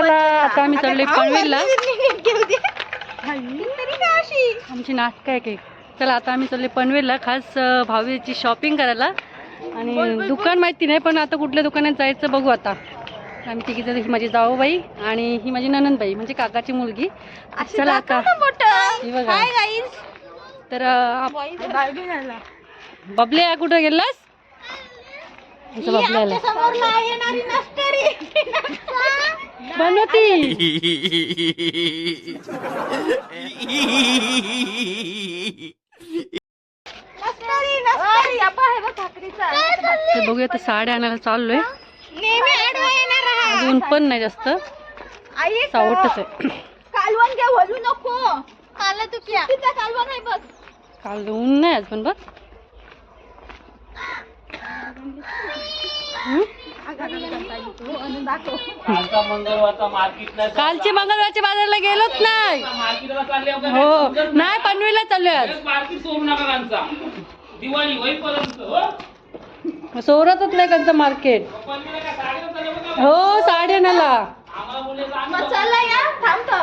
चला आता आम्ही चाललोय पनवेलला आमची नाटक आहे केक. चला आता आम्ही चाललोय पनवेलला खास भावीची शॉपिंग करायला. आणि दुकान माहिती नाही पण आता कुठल्या दुकानात जायचं बघू आता. आम्ही तिघी जण ही माझी जाऊबाई आणि ही माझी ननंदबाई म्हणजे काकाची मुलगी. चला आता. ही बघा. तर बबले कुठं गेलास? बबले बनवती. ते बघूया आता साड्या आणायला चाललोय. अजून पण नाही जास्त. सावटच आहे. कालवण घ्या वळू नको. काला तू तिचा कालवण आहे बघ. काल ऊन नाही आज पण बघ? कालचे मंगळवारच्या बाजारला गेलोच नाही. हो नाही पनवेलला चाललोय आज. मार्केट सोडू नका त्यांचा दिवाळी होईपर्यंत हो. सोरतच नाही त्यांचं मार्केट. हो साडे आणायला आम्हाला बोलले जा ना. मग चला या थांबतो.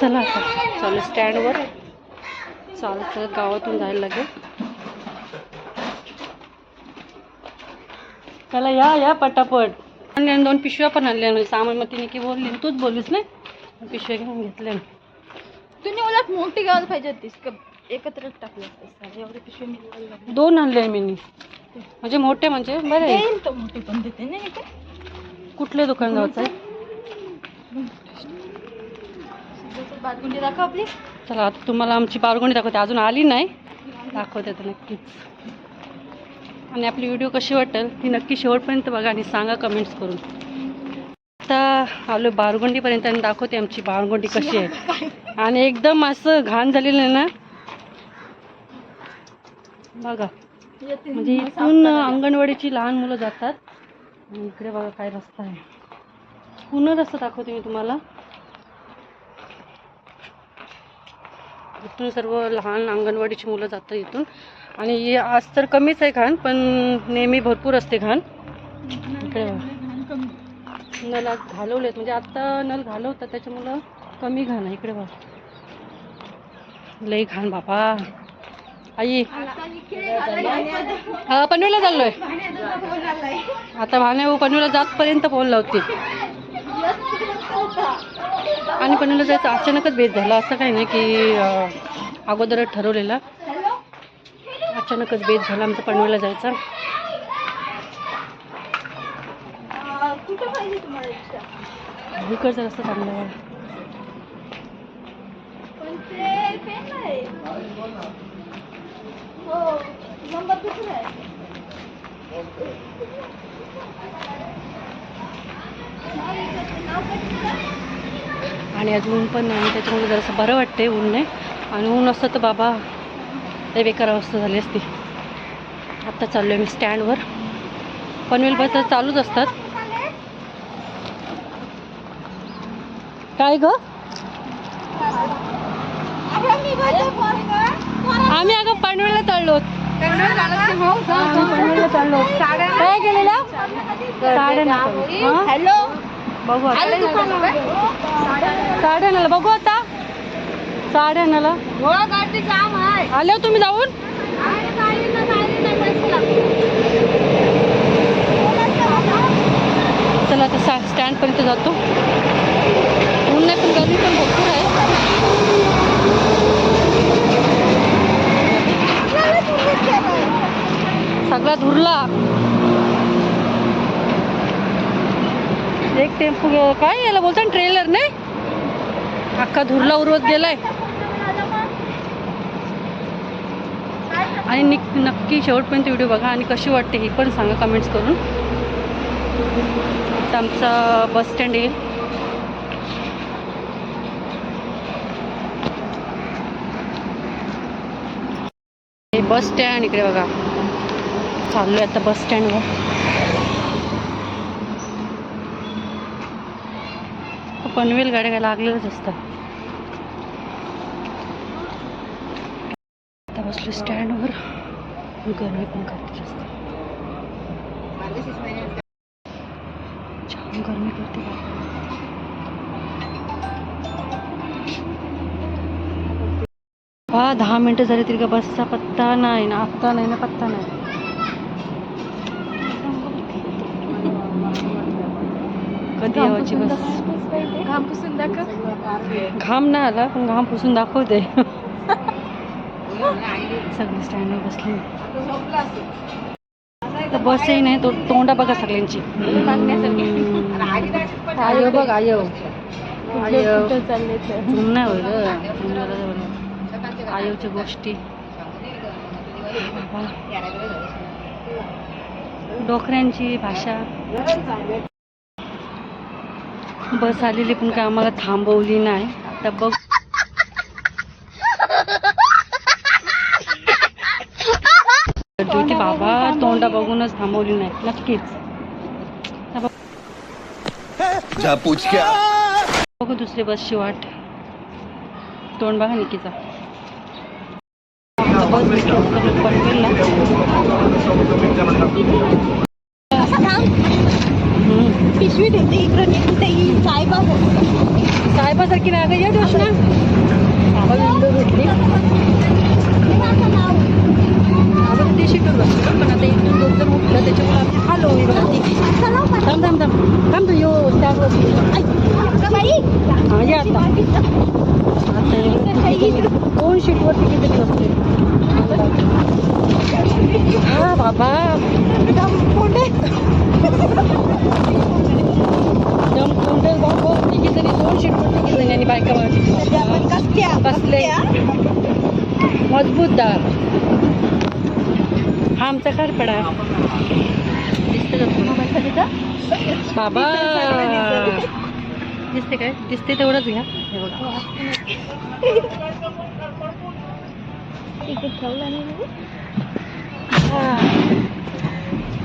चला आता चालू स्टँडवर चालत गावातून जायला लागेल. चला या या पटापट. आणि दोन पिशव्या पण आणल्या म्हणजे सामान मग तिने की बोलली तूच बोललीस नाही? पिशव्या घेऊन घेतल्या. तुम्ही उलट मोठी गावाला पाहिजे होतीस का? एकत्रच टाकली असते एवढे पिशवी मी घ्यायला लागले. दोन आणले मी म्हणजे मोठे म्हणजे बरं मोठी पण देते नाही कुठले दुकान जायचं बातगुंडी दाखव आपली. चला आता तुम्हाला आमची बारगोणी दाखवते. अजून आली नाही. दाखवते आता नक्कीच. आणि आपली व्हिडिओ कशी वाटेल ती नक्की शेवटपर्यंत बघा आणि सांगा कमेंट्स करून. आता आलो बारगोंडीपर्यंत आणि दाखवते आमची बारगोंडी कशी आहे. आणि एकदम असं घाण झालेलं आहे ना. बघा. म्हणजे इथून अंगणवाडीची लहान मुलं जातात. आणि इकडे बघा काय रस्ता आहे. पुन्हा रस्ता दाखवते मी तुम्हाला. इथून सर्व लहान अंगणवाडीची मुलं जातात इथून. आणि आज तर कमीच आहे घाण पण नेहमी भरपूर असते घाण. इकडे नल आज घालवलेत म्हणजे आत्ता नल घालवतात त्याच्यामुळं कमी घाण आहे. इकडे बघ. लई घाण बाबा आई. हा पनवेला चाललोय. आता भाने पनवेलला जातपर्यंत फोन लावते आणि पनवेला जायचं अचानकच भेट झाला असं काही नाही की अगोदरच ठरवलेला. अचानकच बेत झाला आमचा पनवेलला जायचा. कुठं पाहिजे इकडचा रस्ता चांगला आहे. आणि अजून पण नाही त्याच्यामुळे जरासं बरं वाटते ऊन नाही आणि ऊन असतं तर बाबा लय बेकार अवस्था झाली असती. आत्ता चाललो आहे मी स्टँडवर पनवेल बस चालूच असतात. काय ग? आम्ही अगं पनवेलला चाललो. पनवेलला चाललो काय गेलेला हॅलो बघू बघू आता. साड्या आणायला आहे. आले हो तुम्ही जाऊन? चला आता सा स्टँडपर्यंत जातो. ऊन नाही पण गर्दी पण भरपूर आहे. सगळा धुरला. एक टेम्पो काय याला बोलता ट्रेलर नाही अख्खा धुरला उरवत गेलाय. आणि निक नक्की शेवटपर्यंत व्हिडिओ बघा आणि कशी वाटते ही पण सांगा कमेंट्स करून. आता आमचा बस स्टँड येईल. हे बस स्टँड इकडे बघा. चाललोय आता बस स्टँडवर पनवेल गाड्या काय लागलेलंच असतात आता बसलो स्टँडवर. गर्मी पण करते असते छान गर्मी करते हा दहा मिनिटं झाली तरी का बसचा पत्ता नाही ना आत्ता नाही ना पत्ता नाही. कधी यावाची बस घाम पुसून दाखव. घाम नाही आला पण घाम पुसून दाखवते सगळी स्टँडवर बसली. तर बसही नाही तो तोंडा बघा सगळ्यांची. आयो बघ आयो. नाही होईल आयोच्या गोष्टी. डोकऱ्यांची भाषा. बस आलेली पण काय आम्हाला थांबवली नाही. आता बघ. ड्युटी बाबा तोंडा बघूनच थांबवली नाही नक्कीच. बघ- दुसरी बसची वाट. तोंड बघा निकीचा. बस पनवेलला. हम्म. पिशवी देते इकडं निघते साईबा साहेबासारखी गं, या विंडो भेटली ते शीटवर बसलो पण आता इथून जर उठलं त्याच्यामुळे आम्ही आलो ही बघा ती. थांब थांब थांब. थांब तू यो या आता. आता शीटवरती किती बसले हा बाबा दम कोंडे बाबा तिघी तरी दोन शिट तिघी जणी आणि बायका बघा बसले मजबूत दार हा आमचा कारपडा दिसते का तुला? बाबा दिसते काय दिसते तेवढंच घ्या हे बघा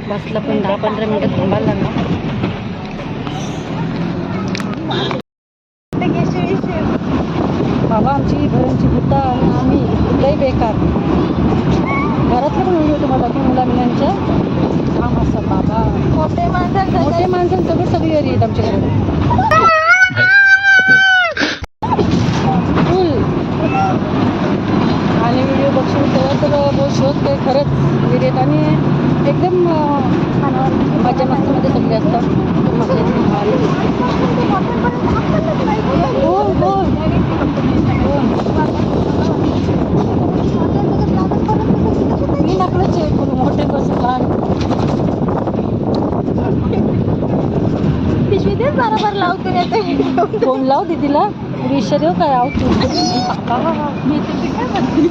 बसला पण दहा पंधरा मिनिटं थांबायला लागला बाबा आमची घरांची भूता आणि आम्ही लई बेकार. घरातलं पण व्हिडिओ तुम्हाला दाखवून मुला मुलांच्या काम असतात बाबा. मोठे माणसं मोठे माणसं सगळं सगळी घरी येत आमच्या घरी फुल आणि व्हिडिओ बघशील तेव्हा तर बहुत शोध काही खरंच विहिरीत आणि एकदम अं, मजा मस्तीमध्ये सगळे असतात मजा येते. हो हो हो. मी नकलच आहे कोणी मोठे कसं लहान पिशवी देच बरोबर लावते येते फोन लाव दीदीला विषय काय आव तू मी तुझी काय म्हणते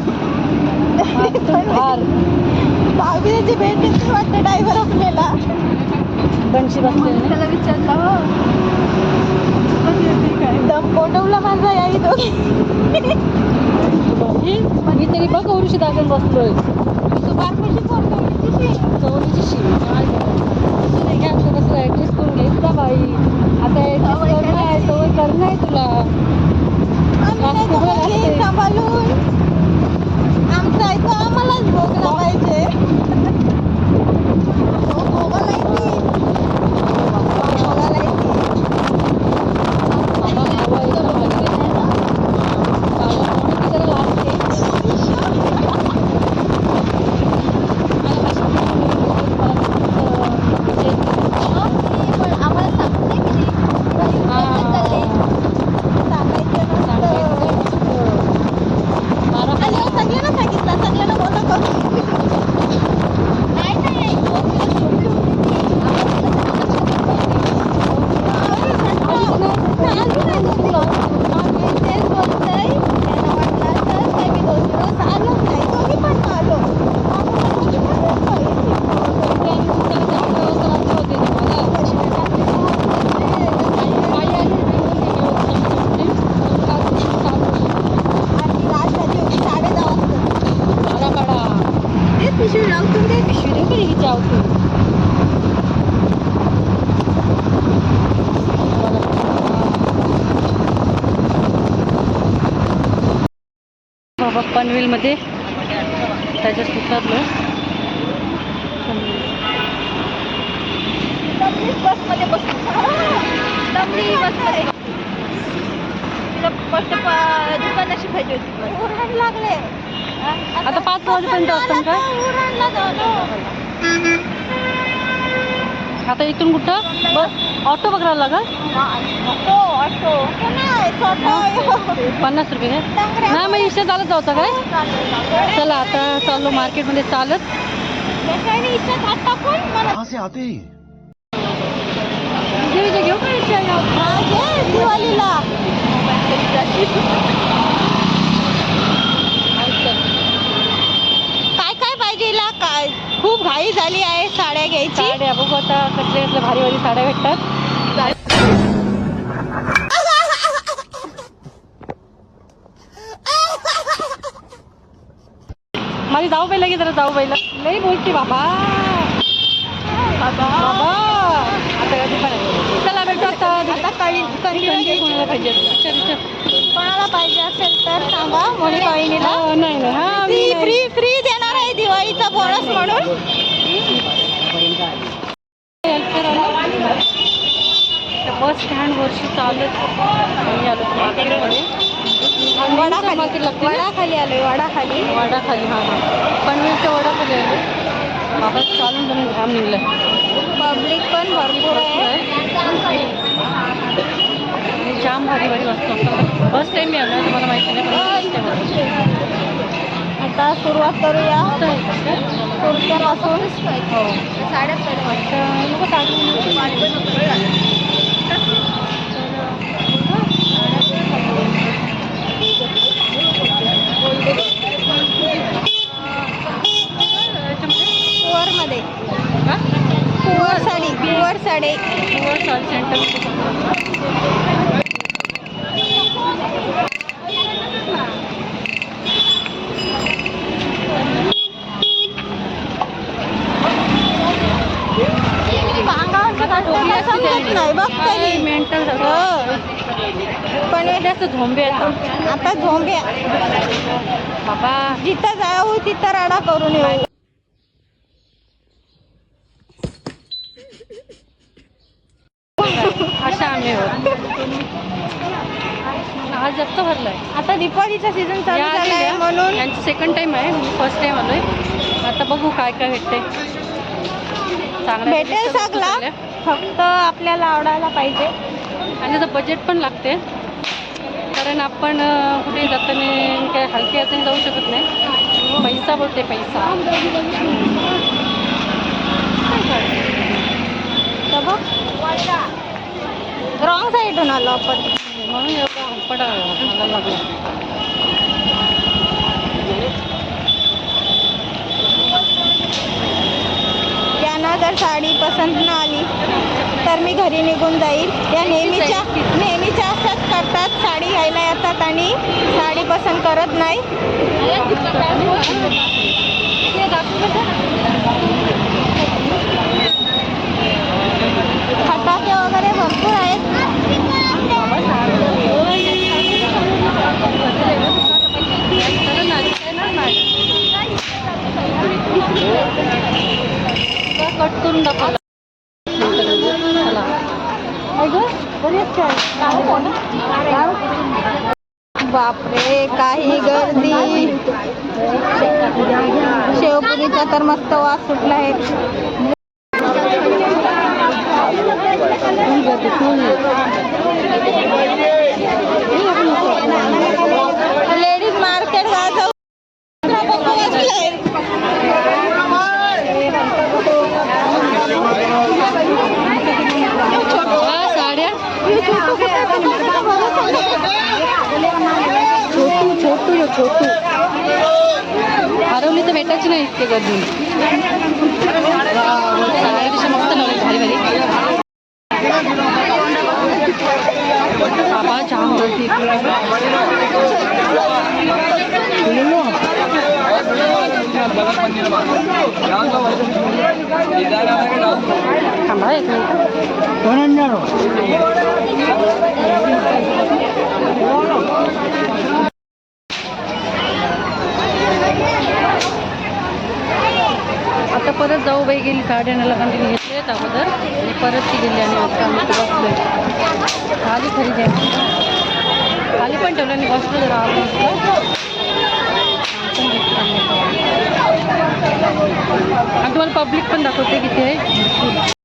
हार भाऊबीजेची भेट देते वाटतं ड्रायव्हर आपल्याला बनशी बसते त्याला विचारलं हो दम कोंडवला माझा याई दोघी. मी तरी बघ औरशी दाखल बसलोय. तू करायचं? नाही घ्या आता कसं करून घ्यायचं बाई? आता ऍडजस्ट करणं आहे सवय करणं आहे तुला. सांभाळून. जायचं आम्हालाच भोगला पाहिजे हो, भोगायला येते. भोगायला येते. बाबा भावा येतो मागे. बाबा कोणी जरा लागते पण आम्हाला सांगत नाही की नाही. घरी चालले. सांगायचं नसतं. आणि हो, सगळ्यांना सांगितलं सगळ्यांना बोला करून नाही नाही कोणतीला सोडली होती ती. आम्हाला सांगितलं. आम्ही नाही बोललो. आम्ही तेच बोलतोय. त्यांना वाटलं असेल काय मी दोन दिवस आलो नाही. दोघी पण आलो. आम्हाला आणि रात झाली होती साडे दहा वाजता. ते पिशवी लावतो ते बाबा पनवेलमध्ये त्याच्यात उतरलो बसमध्ये बसमध्ये फक्त दुकानात होती. उरण लागले. आता पाच वाजेपर्यंत असतं का? आता इथून कुठं? बस ऑटो ऑटो नाही ऑटो. पन्नास रुपये काय नाही मग इथे चालत जाऊ काय? चला आता चाललो मार्केटमध्ये चालत. हैं? विजय विजय घेऊ का हा, दिवाळीला काय काय पाहिजे हिला? काय? खूप घाई झाली आहे. घ्यायची. साड्या बघू आता कसल्या भारी भारी साड्या भेटतात. माझी जाऊ बाईला घे जरा जाऊ बाईला. लई बोलते बाबा. बाबा. आता कधी पण आहे. चला भेटू आता. कळी कोणाला पाहिजे कोणाला पाहिजे असेल तर सांगा. मोनी वहिनीला हा, नाही नाही. हा मी ती नाही. फ्री फ्री देणार आहे दिवाळीचा बोनस म्हणून हेल्प करायला बस स्टँड वर्षी चालत आम्ही आलो मार्केटमध्ये. वडाखाली. लागते ना? वडाखाली आलोय वडाखाली. वडाखाली हा हा. पनवेलच्या वडाखाली आलो. बाबा चालून जाऊन घाम निघलाय पब्लिक पण भरपूर आहे. जाम भारी भारी वस्तू असतात फर्स्ट टाइम मी आलो आहे, तुम्हाला माहिती नाही पण आलो. आता सुरुवात करूया. आहे? कुर्त्यापासून हो. आता नको टाकू. पुअरमध्ये हा? Pure sari pure sari Pure Salt Center. अंगावर आता टोपी काय असते समजत नाही बघ तरी मेंटल हो. जास्त झोंबे आता झोंब्या बाबा. जिथं जाऊ तिथं राडा करून येऊ. अशा आम्ही आहोत. आज जास्त भरलाय. आता दिवाळीचा सीझन चालू. म्हणून. यांची सेकंड टाइम आहे. मी फर्स्ट टाइम आलोय. आता बघू काय काय भेटते चांगलं भेटेल सगळा. फक्त आपल्याला आवडायला पाहिजे. आणि त्याचं बजेट पण लागते. कारण आपण कुठे जाताना काय हलके हाताने जाऊ शकत नाही. पैसा बोलते पैसा. रॉंग साईडून आलो आपण. म्हणून एवढा लागला. त्यांना जर साडी पसंत न आली तर मी घरी निघून जाईल. त्या नेहमीच्या नेहमीच्या असंच करतात साडी घ्यायला येतात आणि साडी पसंत करत नाही. फटाके वगैरे भरपूर आहेत. कट करून दाखवला बापरे काही गर्दी. शेवपुरीचा तर मस्त वास सुटला आहे लेडीज मार्केट जाऊ हा साड्या छोटू छोटू यो छोटू हरवली तर भेटायची नाही इतके गर्दी साड्या कशा मस्त लावल्या भारी भारी बाबा जाम गर्दी थांबा एक मिनिट आता परत जाऊ बाई गेली गार्डनला कंटिन्यू घेतले अगोदर. आणि परत ती गेली आणि आता आम्ही इथे बसलोय. झाली खरेदी खाली पण ठेवलं आणि बसलो जरा आणि तुम्हाला पब्लिक पण दाखवते किती आहे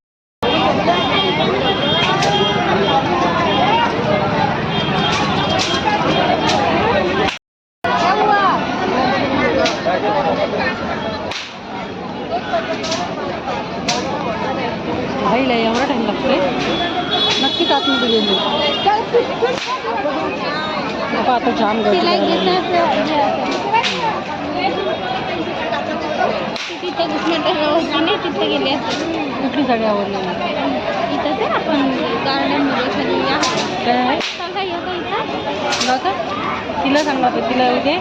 आतमध्ये गेलो. आता. तिथे गेली कुठली साडी आवडली? आपण खाली काय? आहे तुला का तिला सांग बाबा तिला उद्या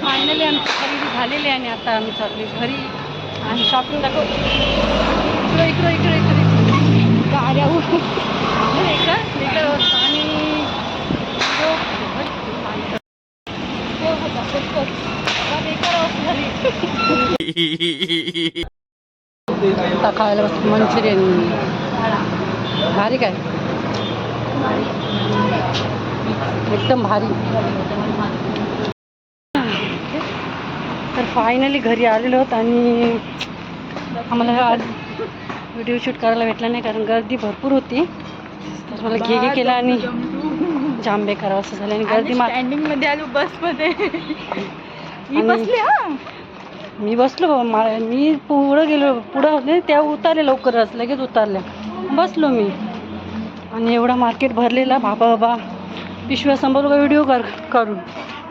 फायनली आमची खरेदी झालेली आहे आणि आता आम्ही चालली घरी आणि शॉपिंग दाखव इकडं इकडं इकडं इकडं गाड्या इकडं इकडं आणि आता खायला बसतो मंचुरियन. भारी काय? एकदम भारी. तर फायनली घरी आलेलो आहोत आणि आम्हाला आज व्हिडिओ शूट करायला भेटला नाही कारण गर्दी भरपूर होती. तर मला घे घे केला आणि जाम बेकार असं झालं. आणि गर्दी मध्ये आलो बसमध्ये मी बसले हा. मी बसलो बाबा मा- मी पुढं गेलो पुढं होते त्या उतारले लवकरच लगेच उतारल्या बसलो मी. आणि एवढा मार्केट भरलेला बाबा बाबा. पिशव्या संभवलो का व्हिडिओ कर करून?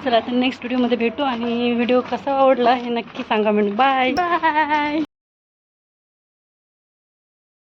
चला आता नेक्स्ट व्हिडिओमध्ये भेटू आणि व्हिडिओ कसा आवडला हे नक्की सांगा म्हणून. Bye bye